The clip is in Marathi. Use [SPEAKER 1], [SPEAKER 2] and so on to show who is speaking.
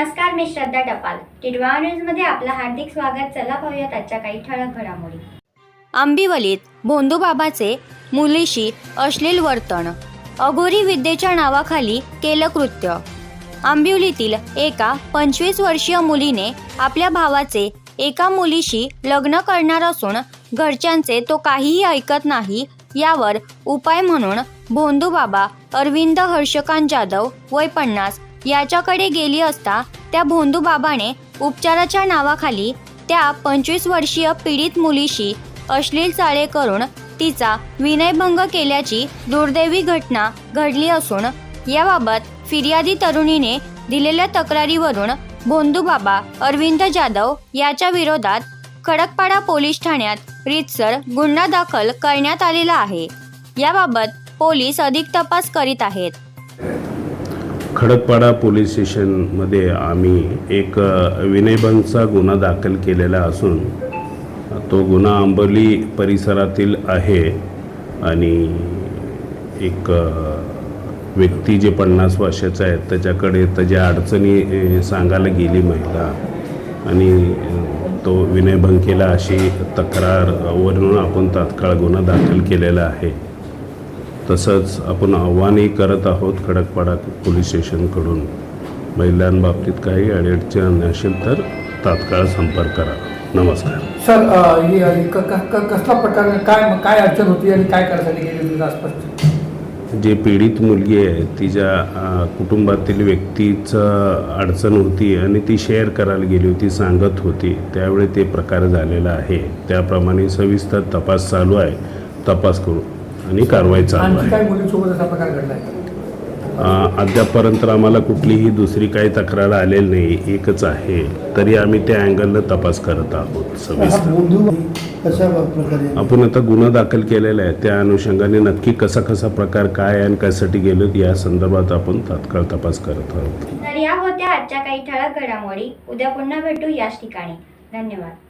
[SPEAKER 1] नमस्कार मी श्रद्धा टपाल. टिडवा न्यूजमध्ये आपलं हार्दिक स्वागत. चला पाहूयात आजच्या काही ठळक घडामोडी.
[SPEAKER 2] आंबिवलीत भोंदूबाबाचे मुलीशी अश्लील वर्तन. अघोरी विद्येच्या नावाखाली केलं कृत्य आंबिवलीतील एका पंचवीस वर्षीय मुलीने आपल्या भावाचे एका मुलीशी लग्न करणार असून घरच्यांचे तो काहीही ऐकत नाही यावर उपाय म्हणून भोंदूबाबा अरविंद हर्षकांत जाधव वय पन्नास याच्याकडे गेली असता त्या भोंदूबाबाने उपचाराच्या नावाखाली त्या पंचवीस वर्षीय पीडित मुलीशी अश्लील चाळे करून तिचा विनयभंग केल्याची दुर्दैवी घटना घडली असून याबाबत फिर्यादी तरुणीने दिलेल्या तक्रारीवरून भोंदूबाबा अरविंद जाधव याच्या विरोधात खडकपाडा पोलीस ठाण्यात रितसर गुन्हा दाखल करण्यात आलेला आहे. याबाबत पोलीस अधिक तपास करीत आहेत.
[SPEAKER 3] खडकपाडा पोलीस स्टेशनमध्ये आम्ही एक विनयभंगचा गुन्हा दाखल केलेला असून तो गुन्हा आंबोली परिसरातील आहे आणि एक व्यक्ती जे पन्नास वर्षाचा आहे त्याच्याकडे त्याच्या अडचणी सांगायला गेली महिला आणि तो विनयभंग केला अशी तक्रार वरून आपण तात्काळ गुन्हा दाखल केलेला आहे. तसंच आपण आव्हानही करत आहोत खडकपाडा पोलीस स्टेशनकडून. महिलांबाबतीत काही अडचण असेल तर तात्काळ संपर्क करा. नमस्कार.
[SPEAKER 4] सर ही कसला प्रकार काय काय अडचण होती आणि काय करायसाठी गेली होती स्पष्ट
[SPEAKER 3] जे पीडित मुलगी आहे तिच्या कुटुंबातील व्यक्तीचं अडचण होती आणि ती शेअर करायला गेली होती सांगत होती. त्यावेळी ते प्रकार झालेला आहे. त्याप्रमाणे सविस्तर तपास चालू आहे. तपास करू. आणि कारवाई चालू
[SPEAKER 4] आणखी
[SPEAKER 3] आहे.
[SPEAKER 4] काय मुलीसोबत असा प्रकार घडलाय
[SPEAKER 3] अ, अद्यापपर्यंत आम्हाला कुठलीही दुसरी काही तक्रार आलेली नाही. एकच आहे. तरी आम्ही त्या अँगलनं तपास करत आहोत. सविस्तर.
[SPEAKER 5] बोंधू कशा प्रकारे?
[SPEAKER 3] आपण आता गुन्हा दाखल केलेला आहे. त्या अनुषंगाने नक्की कसा कसा प्रकार काय आहे आणि कशासाठी गेलो या संदर्भात आपण तात्काळ तपास करत आहोत.
[SPEAKER 1] तर या होत्या आजच्या काही ठळक घडामोडी. उद्या पुन्हा भेटू याच ठिकाणी. धन्यवाद.